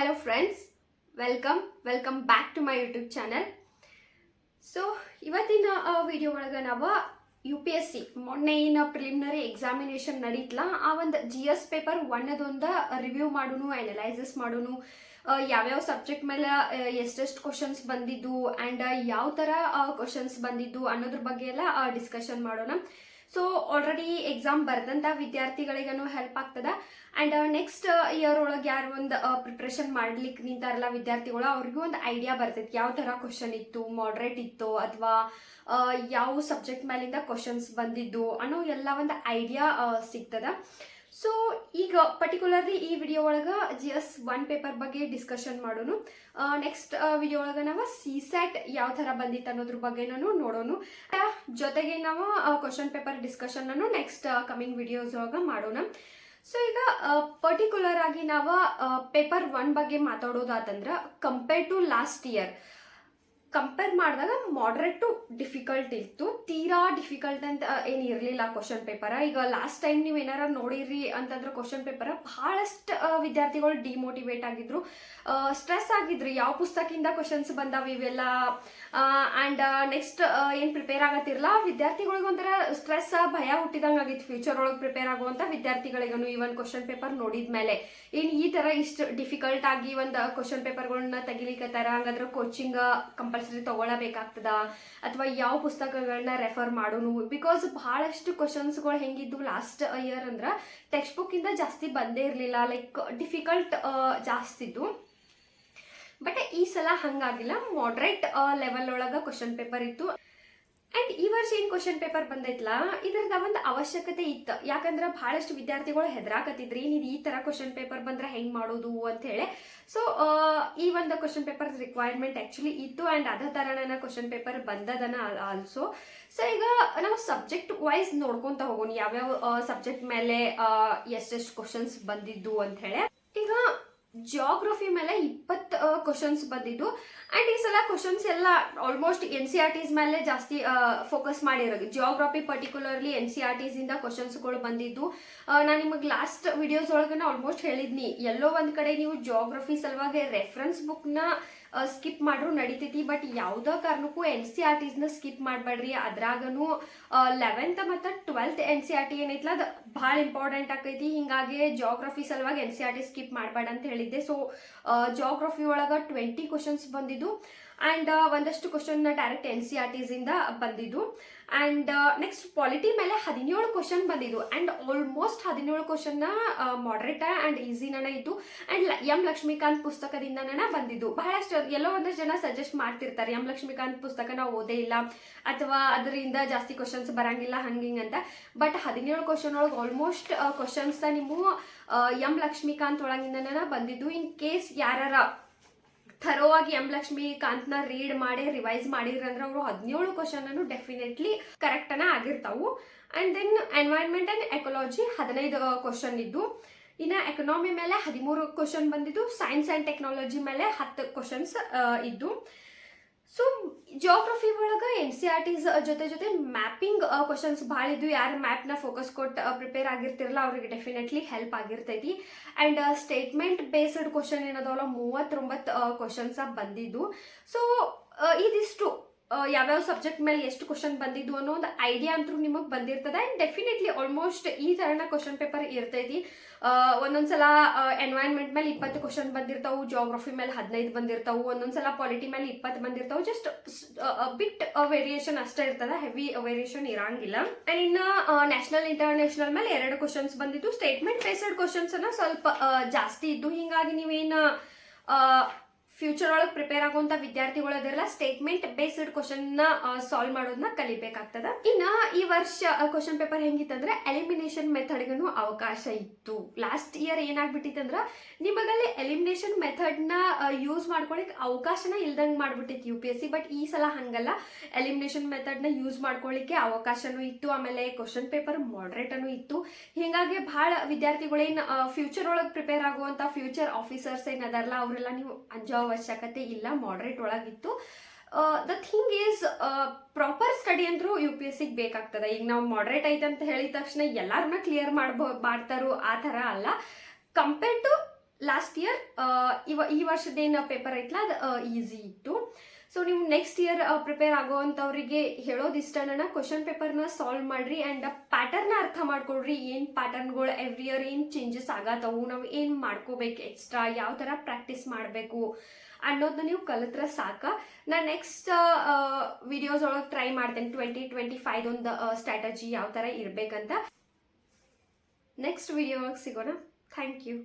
Hello friends welcome welcome back to my YouTube channel so ಇವತ್ತಿನ video ಒಳಗೆ ನಾವು U P S C ಮೊನ್ನೆ ಏನು ಪ್ರಿಲಿಮಿನರಿ ಎಕ್ಸಾಮಿನೇಷನ್ ನಡೀತಲ್ಲ ಆ ಒಂದು ಜಿ ಎಸ್ ಪೇಪರ್ ಒನ್ನದೊಂದು ರಿವ್ಯೂ ಮಾಡೋನು ಅನಲೈಸಸ್ ಮಾಡೋನು ಯಾವ್ಯಾವ ಸಬ್ಜೆಕ್ಟ್ ಮೇಲೆ ಎಷ್ಟೆಷ್ಟು ಕ್ವಶನ್ಸ್ ಬಂದಿದ್ದು ಆ್ಯಂಡ್ ಯಾವ ಥರ ಕ್ವಶನ್ಸ್ ಬಂದಿದ್ದು ಅನ್ನೋದ್ರ ಬಗ್ಗೆ ಎಲ್ಲ ಡಿಸ್ಕಷನ್ ಮಾಡೋಣ. ಸೊ ಆಲ್ರೆಡಿ ಎಕ್ಸಾಮ್ ಬರೆದಂಥ ವಿದ್ಯಾರ್ಥಿಗಳಿಗೂ ಹೆಲ್ಪ್ ಆಗ್ತದ? ಆ್ಯಂಡ್ ನೆಕ್ಸ್ಟ್ ಇಯರ್ ಒಳಗೆ ಯಾರು ಒಂದು ಪ್ರಿಪ್ರೇಷನ್ ಮಾಡ್ಲಿಕ್ಕೆ ನಿಂತಾರಲ್ಲ ವಿದ್ಯಾರ್ಥಿಗಳು, ಅವ್ರಿಗೂ ಒಂದು ಐಡಿಯಾ ಬರ್ತೈತಿ. ಯಾವ ಥರ ಕ್ವಶನ್ ಇತ್ತು ಮಾಡ್ರೇಟ್ ಇತ್ತು, ಅಥವಾ ಯಾವ ಸಬ್ಜೆಕ್ಟ್ ಮೇಲಿಂದ ಕ್ವಶನ್ಸ್ ಬಂದಿದ್ದು ಅನ್ನೋ ಎಲ್ಲ ಒಂದು ಐಡಿಯಾ ಸಿಗ್ತದ. ಸೊ ಈಗ ಪರ್ಟಿಕ್ಯುಲರ್ಲಿ ಈ ವಿಡಿಯೋ ಒಳಗೆ ಜಿ ಎಸ್ ಒನ್ ಪೇಪರ್ ಬಗ್ಗೆ ಡಿಸ್ಕಷನ್ ಮಾಡೋನು. ನೆಕ್ಸ್ಟ್ ವಿಡಿಯೋ ಒಳಗೆ ನಾವು ಸಿ ಸ್ಯಾಟ್ ಯಾವ ಥರ ಬಂದಿತ್ತು ಅನ್ನೋದ್ರ ಬಗ್ಗೆ ನೋಡೋಣ ಜೊತೆಗೆ ನಾವು ಕ್ವಶನ್ ಪೇಪರ್ ಡಿಸ್ಕಷನ್ ಅನ್ನು ನೆಕ್ಸ್ಟ್ ಕಮಿಂಗ್ ವಿಡಿಯೋಸ್ ಒಳಗೆ ಮಾಡೋಣ. ಸೊ ಈಗ ಪರ್ಟಿಕ್ಯುಲರ್ ಆಗಿ ನಾವು ಪೇಪರ್ ಒನ್ ಬಗ್ಗೆ ಮಾತಾಡೋದಾದಂದ್ರೆ compare to last year compare ಮಾಡಿದಾಗ ಮಾಡ್ರೇಟ್ ಟು ಡಿಫಿಕಲ್ಟ್ ಇತ್ತು. ತೀರಾ ಡಿಫಿಕಲ್ಟ್ ಅಂತ ಏನು ಇರಲಿಲ್ಲ ಕ್ವಶನ್ ಪೇಪರ ಈಗ ಲಾಸ್ಟ್ ಟೈಮ್ ನೀವು ಏನಾರ ನೋಡಿರಿ ಅಂತಂದ್ರೆ ಕ್ವಶನ್ ಪೇಪರ ಭಾಳಷ್ಟು ವಿದ್ಯಾರ್ಥಿಗಳು ಡಿಮೋಟಿವೇಟ್ ಆಗಿದ್ರು. ಸ್ಟ್ರೆಸ್ ಆಗಿದ್ರು. ಯಾವ ಪುಸ್ತಕದಿಂದ ಕ್ವಶನ್ಸ್ ಬಂದಾವ ಇವೆಲ್ಲ? ಆ್ಯಂಡ್ ನೆಕ್ಸ್ಟ್ ಏನು ಪ್ರಿಪೇರ್ ಆಗತ್ತಿರಲ್ಲ ವಿದ್ಯಾರ್ಥಿಗಳಿಗೆ ಒಂಥರ ಸ್ಟ್ರೆಸ್ ಭಯ ಹುಟ್ಟಿದಂಗೆ ಆಗಿತ್ತು. ಫ್ಯೂಚರ್ ಒಳಗೆ ಪ್ರಿಪೇರ್ ಆಗುವಂಥ ವಿದ್ಯಾರ್ಥಿಗಳಿಗೂ ಇವನ್ ಕ್ವಶನ್ ಪೇಪರ್ ನೋಡಿದ ಮೇಲೆ ಏನು ಈ ಥರ ಇಷ್ಟು ಡಿಫಿಕಲ್ಟ್ ಆಗಿ ಒಂದು ಕ್ವಶನ್ ಪೇಪರ್ಗಳನ್ನ ತರ ಹಂಗಾದ್ರೆ ಕೋಚಿಂಗ್ ಕಂಪಲ್ಸರಿ ತಗೊಳ್ಳಬೇಕಾಗ್ತದ? ಅಥವಾ ಯಾವ ಪುಸ್ತಕಗಳನ್ನ ರೆಫರ್ ಮಾಡೋನು? ಬಿಕಾಸ್ ಬಹಳಷ್ಟು ಕ್ವಶನ್ಸ್ಗಳು ಹೆಂಗಿದ್ದು ಲಾಸ್ಟ್ ಇಯರ್ ಅಂದ್ರೆ ಟೆಕ್ಸ್ಟ್ ಬುಕ್ಕಿಂದ ಜಾಸ್ತಿ ಬಂದೇ ಇರಲಿಲ್ಲ. ಲೈಕ್ ಡಿಫಿಕಲ್ಟ್ ಜಾಸ್ತಿ ಇದ್ದು ಬಟ್ ಈ ಸಲ ಹಂಗಾಗಿಲ್ಲ. ಮಾಡ್ರೇಟ್ ಲೆವೆಲ್ ಒಳಗೆ ಕ್ವಶನ್ ಪೇಪರ್ ಇತ್ತು. ಆ್ಯಂಡ್ ಈ ವರ್ಷ ಏನು ಕ್ವಶನ್ ಪೇಪರ್ ಬಂದೈತಲ್ಲ ಇದ್ರದ ಒಂದು ಅವಶ್ಯಕತೆ ಇತ್ತು. ಯಾಕಂದ್ರೆ ಬಹಳಷ್ಟು ವಿದ್ಯಾರ್ಥಿಗಳು ಹೆದರಾಕತ್ತಿದ್ರಿ ನೀವು ಈ ಥರ ಕ್ವಶನ್ ಪೇಪರ್ ಬಂದ್ರೆ ಹೆಂಗೆ ಮಾಡೋದು ಅಂತ ಹೇಳಿ. ಸೊ ಈ ಒಂದು ಕ್ವಶನ್ ಪೇಪರ್ ರಿಕ್ವೈರ್ಮೆಂಟ್ ಆ್ಯಕ್ಚುಲಿ ಇತ್ತು ಆ್ಯಂಡ್ ಅದೇ ಥರನ ಕ್ವಶನ್ ಪೇಪರ್ ಬಂದದನ ಆಲ್ಸೋ ಸೊ ಈಗ ನಾವು ಸಬ್ಜೆಕ್ಟ್ ವೈಸ್ ನೋಡ್ಕೊಂತ ಹೋಗೋಣ, ಯಾವ್ಯಾವ ಸಬ್ಜೆಕ್ಟ್ ಮೇಲೆ ಎಷ್ಟೆಷ್ಟು ಕ್ವಶನ್ಸ್ ಬಂದಿದ್ದು ಅಂತ ಹೇಳಿ. ಈಗ ಜಿಯೋಗ್ರಫಿ ಮೇಲೆ ಇಪ್ಪತ್ತು ಕ್ವಶನ್ಸ್ ಬಂದಿದ್ದು. ಆ್ಯಂಡ್ ಈ ಸಲ ಕ್ವಶನ್ಸ್ ಎಲ್ಲ almost N C R Ts ಮೇಲೆ ಜಾಸ್ತಿ ಫೋಕಸ್ ಮಾಡಿರೋದು. Geography particularly N C R ಟೀಸಿಂದ ಕ್ವಶನ್ಸ್ಗಳು ಬಂದಿದ್ದು. ನಾನು ನಿಮಗೆ ಲಾಸ್ಟ್ ವಿಡಿಯೋಸ್ ಒಳಗನ್ನ ಆಲ್ಮೋಸ್ಟ್ ಹೇಳಿದ್ನಿ. ಎಲ್ಲೋ ಒಂದು ಕಡೆ ನೀವು ಜಿಯೋಗ್ರಫಿ ಸಲುವಾಗಿ ರೆಫರೆನ್ಸ್ ಬುಕ್ನ ಸ್ಕಿಪ್ ಮಾಡ್ರು ನಡೀತೈತಿ. ಬಟ್ ಯಾವುದೋ ಕಾರಣಕ್ಕೂ ಎನ್ ಸಿ ಆರ್ ಟಿಸ್ನ ಸ್ಕಿಪ್ ಮಾಡಬೇಡ್ರಿ. ಅದ್ರಾಗನು ಲೆವೆಂತ್ ಮತ್ತು twelfth N C R T ಏನೈತಲ್ಲ ಅದು ಭಾಳ ಇಂಪಾರ್ಟೆಂಟ್ ಆಕೈತಿ. ಹಿಂಗಾಗಿ ಜಿಯೋಗ್ರಫಿ ಸಲುವಾಗಿ N C R T skip ಮಾಡಬೇಡ ಅಂತ ಹೇಳಿದ್ದೆ. ಸೊ ಜಿಯೋಗ್ರಫಿ ಒಳಗೆ ಟ್ವೆಂಟಿ ಕ್ವಶನ್ಸ್ ಬಂದಿದ್ದು. ಆ್ಯಂಡ್ ಒಂದಷ್ಟು question direct N C R ಟಿಸಿಂದ ಬಂದಿದ್ದು ಆ್ಯಂಡ್ ನೆಕ್ಸ್ಟ್ ಪಾಲಿಟಿ ಮೇಲೆ ಹದಿನೇಳು ಕ್ವಶನ್ ಬಂದಿದ್ದು. ಆ್ಯಂಡ್ ಆಲ್ಮೋಸ್ಟ್ ಹದಿನೇಳು ಕ್ವಶನ್ನ ಮಾಡ್ರೇಟ ಆ್ಯಂಡ್ ಈಸಿನ ಇತ್ತು. ಆ್ಯಂಡ್ ಎಂ ಲಕ್ಷ್ಮೀಕಾಂತ್ ಪುಸ್ತಕದಿಂದನ ಬಂದಿದ್ದು. ಬಹಳಷ್ಟು ಎಲ್ಲೋ ಒಂದಷ್ಟು ಜನ ಸಜೆಸ್ಟ್ ಮಾಡ್ತಿರ್ತಾರೆ. ಎಂ ಲಕ್ಷ್ಮೀಕಾಂತ್ ಪುಸ್ತಕ ನಾವು ಓದೇ ಇಲ್ಲ. ಅಥವಾ ಅದರಿಂದ ಜಾಸ್ತಿ ಕ್ವಶನ್ಸ್ ಬರಂಗಿಲ್ಲ, ಹಂಗೆ ಹಿಂಗೆ ಅಂತ. ಬಟ್ ಹದಿನೇಳು ಕ್ವಶನ್ ಒಳಗೆ ಆಲ್ಮೋಸ್ಟ್ ಕ್ವಶನ್ಸ್ ನಿಮ್ಮ ಎಂ ಲಕ್ಷ್ಮೀಕಾಂತ್ ಒಳಗಿಂದನ ಬಂದಿದ್ದು. ಇನ್ ಕೇಸ್ ಯಾರ ಥರೋವಾಗಿ ಎಂ ಲಕ್ಷ್ಮೀಕಾಂತ್ನ ರೀಡ್ ಮಾಡಿ ರಿವೈಸ್ ಮಾಡಿದ್ರಂದ್ರೆ ಅವರು ಹದಿನೇಳು ಕ್ವಶನ್ ಡೆಫಿನೆಟ್ಲಿ ಕರೆಕ್ಟನ ಆಗಿರ್ತಾವು. And then environment and ecology ಹದಿನೈದು ಕ್ವಶನ್ ಇದ್ದು, ಇನ್ನು ಎಕನಾಮಿ ಮೇಲೆ ಹದಿಮೂರು ಕ್ವಶನ್ ಬಂದಿದ್ದು ಸೈನ್ಸ್ ಆ್ಯಂಡ್ ಟೆಕ್ನಾಲಜಿ ಮೇಲೆ ಹತ್ತು ಕ್ವಶನ್ಸ್ ಇದ್ದು. ಸೊ ಜಿಯೋಗ್ರಫಿ ಒಳಗೆ ಎನ್ ಸಿ ಆರ್ ಟಿಸ್ ಜೊತೆ ಜೊತೆ ಮ್ಯಾಪಿಂಗ್ ಕ್ವಶನ್ಸ್ ಭಾಳ ಇದ್ದು ಯಾರು ಮ್ಯಾಪ್ನ ಫೋಕಸ್ ಕೊಟ್ಟು ಪ್ರಿಪೇರ್ ಆಗಿರ್ತಿರಲ್ಲ, ಅವ್ರಿಗೆ ಡೆಫಿನೆಟ್ಲಿ ಹೆಲ್ಪ್ ಆಗಿರ್ತೈತಿ. ಆ್ಯಂಡ್ ಸ್ಟೇಟ್ಮೆಂಟ್ ಬೇಸ್ಡ್ ಕ್ವಶನ್ ಏನದವಲ್ಲ, ಮೂವತ್ತೊಂಬತ್ತು ಕ್ವಶನ್ಸ ಬಂದಿದ್ದು ಸೊ ಇದಿಷ್ಟು. ಯಾವ್ಯಾವ ಸಬ್ಜೆಕ್ಟ್ ಮೇಲೆ ಎಷ್ಟು ಕ್ವಶನ್ ಬಂದಿದ್ದು ಅನ್ನೋ ಒಂದು ಐಡಿಯಾ ಅಂತೂ ನಿಮಗೆ ಬಂದಿರ್ತದೆ. ಆ್ಯಂಡ್ ಡೆಫಿನೆಟ್ಲಿ ಆಲ್ಮೋಸ್ಟ್ ಈ ಥರನ ಕ್ವಶನ್ ಪೇಪರ್ ಇರ್ತೈತಿ ಒಂದೊಂದ್ಸಲ ಎನ್ವೈರ್ಮೆಂಟ್ ಮೇಲೆ ಇಪ್ಪತ್ತು ಕ್ವಶನ್ ಬಂದಿರ್ತಾವು ಜೋಗ್ರಫಿ ಮೇಲೆ ಹದಿನೈದು ಬಂದಿರ್ತಾವೆ, ಒಂದೊಂದ್ಸಲ ಪಾಲಿಟಿ ಮೇಲೆ ಇಪ್ಪತ್ತು ಬಂದಿರ್ತಾವೆ. ಜಸ್ಟ್ ಬಿಟ್ ವೇರಿಯೇಷನ್ ಅಷ್ಟೇ ಇರ್ತದೆ ಹೆವಿ ವೇರಿಯೇಷನ್ ಇರಂಗಿಲ್ಲ. ಆ್ಯಂಡ್ ಇನ್ನು ನ್ಯಾಷನಲ್ ಇಂಟರ್ನ್ಯಾಷನಲ್ ಮೇಲೆ ಎರಡು ಕ್ವಶನ್ಸ್ ಬಂದಿದ್ದು. ಸ್ಟೇಟ್ಮೆಂಟ್ ಬೇಸ್ಡ್ ಕ್ವಶನ್ಸ್ ಅನ್ನ ಸ್ವಲ್ಪ ಜಾಸ್ತಿ ಇದ್ದು. ಹೀಗಾಗಿ ನೀವೇನು ಫ್ಯೂಚರ್ ಒಳಗೆ ಪ್ರಿಪೇರ್ ಆಗುವಂತ ವಿದ್ಯಾರ್ಥಿಗಳು ಅದೆಲ್ಲ ಸ್ಟೇಟ್ಮೆಂಟ್ ಬೇಸ್ಡ್ನ ಸಾಲ್ವ್ ಮಾಡೋದನ್ನ ಕಲಿಬೇಕಾಗ್ತದ. ಇನ್ನ ಈ ವರ್ಷ ಕ್ವಶನ್ ಪೇಪರ್ ಹೆಂಗಿತ್ತಂದ್ರೆ ಎಲಿಮಿನೇಷನ್ ಮೆಥಡ್ಗೂ ಅವಕಾಶ ಇತ್ತು. ಲಾಸ್ಟ್ ಇಯರ್ ಏನಾಗ್ಬಿಟ್ಟಿತ್ತಂದ್ರ ನಿಮಗಲ್ಲಿ ಎಲಿಮಿನೇಷನ್ ಮೆಥಡ್ನ ಯೂಸ್ ಮಾಡ್ಕೊಳಿಕ್ ಅವಕಾಶನ ಇಲ್ದಂಗ್ ಮಾಡ್ಬಿಟ್ಟಿತ್ತು U P S C but ಈ ಸಲ ಹಂಗಲ್ಲ. ಎಲಿಮಿನೇಷನ್ ಮೆಥಡ್ನ ಯೂಸ್ ಮಾಡ್ಕೊಳ್ಳಿಕ್ಕೆ ಅವಕಾಶನೂ ಇತ್ತು, ಆಮೇಲೆ ಕ್ವಶನ್ ಪೇಪರ್ ಮಾಡ್ರೇಟ್ ಅನ್ನು ಇತ್ತು. ಹಿಂಗಾಗಿ ಬಹಳ ವಿದ್ಯಾರ್ಥಿಗಳೇನು ಫ್ಯೂಚರ್ ಒಳಗೆ ಪ್ರಿಪೇರ್ ಆಗುವಂತ ಫ್ಯೂಚರ್ ಆಫೀಸರ್ಸ್ ಏನದಾರಲ್ಲ ಅವರೆಲ್ಲ ನೀವು ಅಂಜೋ ಅವಶ್ಯಕತೆ ಇಲ್ಲ moderate ಒಳಗಿತ್ತು. The thing is proper study ಅಂದ್ರೂ ಯು ಪಿ ಎಸ್ ಸಿಗೆ ಬೇಕಾಗ್ತದೆ. ಈಗ ನಾವು ಮಾಡ್ರೇಟ್ ಐತೆ ಅಂತ ಹೇಳಿದ ತಕ್ಷಣ ಎಲ್ಲಾರನ್ನ ಕ್ಲಿಯರ್ ಮಾಡ್ಬೋ, ಮಾಡ್ತಾರೋ, ಆ ಥರ ಅಲ್ಲ. ಕಂಪೇರ್ ಟು ಲಾಸ್ಟ್ ಇಯರ್ ಇವ, ಈ ವರ್ಷದೇನು ಪೇಪರ್ ಐತಲ್ಲ ಅದು ಈಸಿ ಇತ್ತು. ಸೊ ನೀವು ನೆಕ್ಸ್ಟ್ ಇಯರ್ ಪ್ರಿಪೇರ್ ಆಗೋವಂಥವ್ರಿಗೆ ಹೇಳೋದಿಷ್ಟನ ಕ್ವಶನ್ ಪೇಪರ್ನ ಸಾಲ್ವ್ ಮಾಡ್ರಿ ಆ್ಯಂಡ್ ಪ್ಯಾಟರ್ನ ಅರ್ಥ ಮಾಡ್ಕೊಳ್ರಿ ಏನು ಪ್ಯಾಟರ್ನ್ಗಳು ಎವ್ರಿ ಇಯರ್ ಏನು ಚೇಂಜಸ್ ಆಗತ್ತವು? ನಾವು ಏನು ಮಾಡ್ಕೋಬೇಕು ಎಕ್ಸ್ಟ್ರಾ ಯಾವ ಥರ ಪ್ರಾಕ್ಟೀಸ್ ಮಾಡಬೇಕು? ಅನ್ನೋದನ್ನ ನೀವು ಕಲಿತ್ರೆ ಸಾಕ. ನಾನು ನೆಕ್ಸ್ಟ್ ವಿಡಿಯೋಸ್ ಒಳಗೆ ಟ್ರೈ ಮಾಡ್ತೇನೆ. ಟ್ವೆಂಟಿ ಟ್ವೆಂಟಿ ಫೈವ್ ಒಂದು ಸ್ಟ್ರಾಟಜಿ ಯಾವ ಥರ ಇರಬೇಕಂತ. ನೆಕ್ಸ್ಟ್ ವಿಡಿಯೋ ಒಳಗೆ ಸಿಗೋಣ. Thank you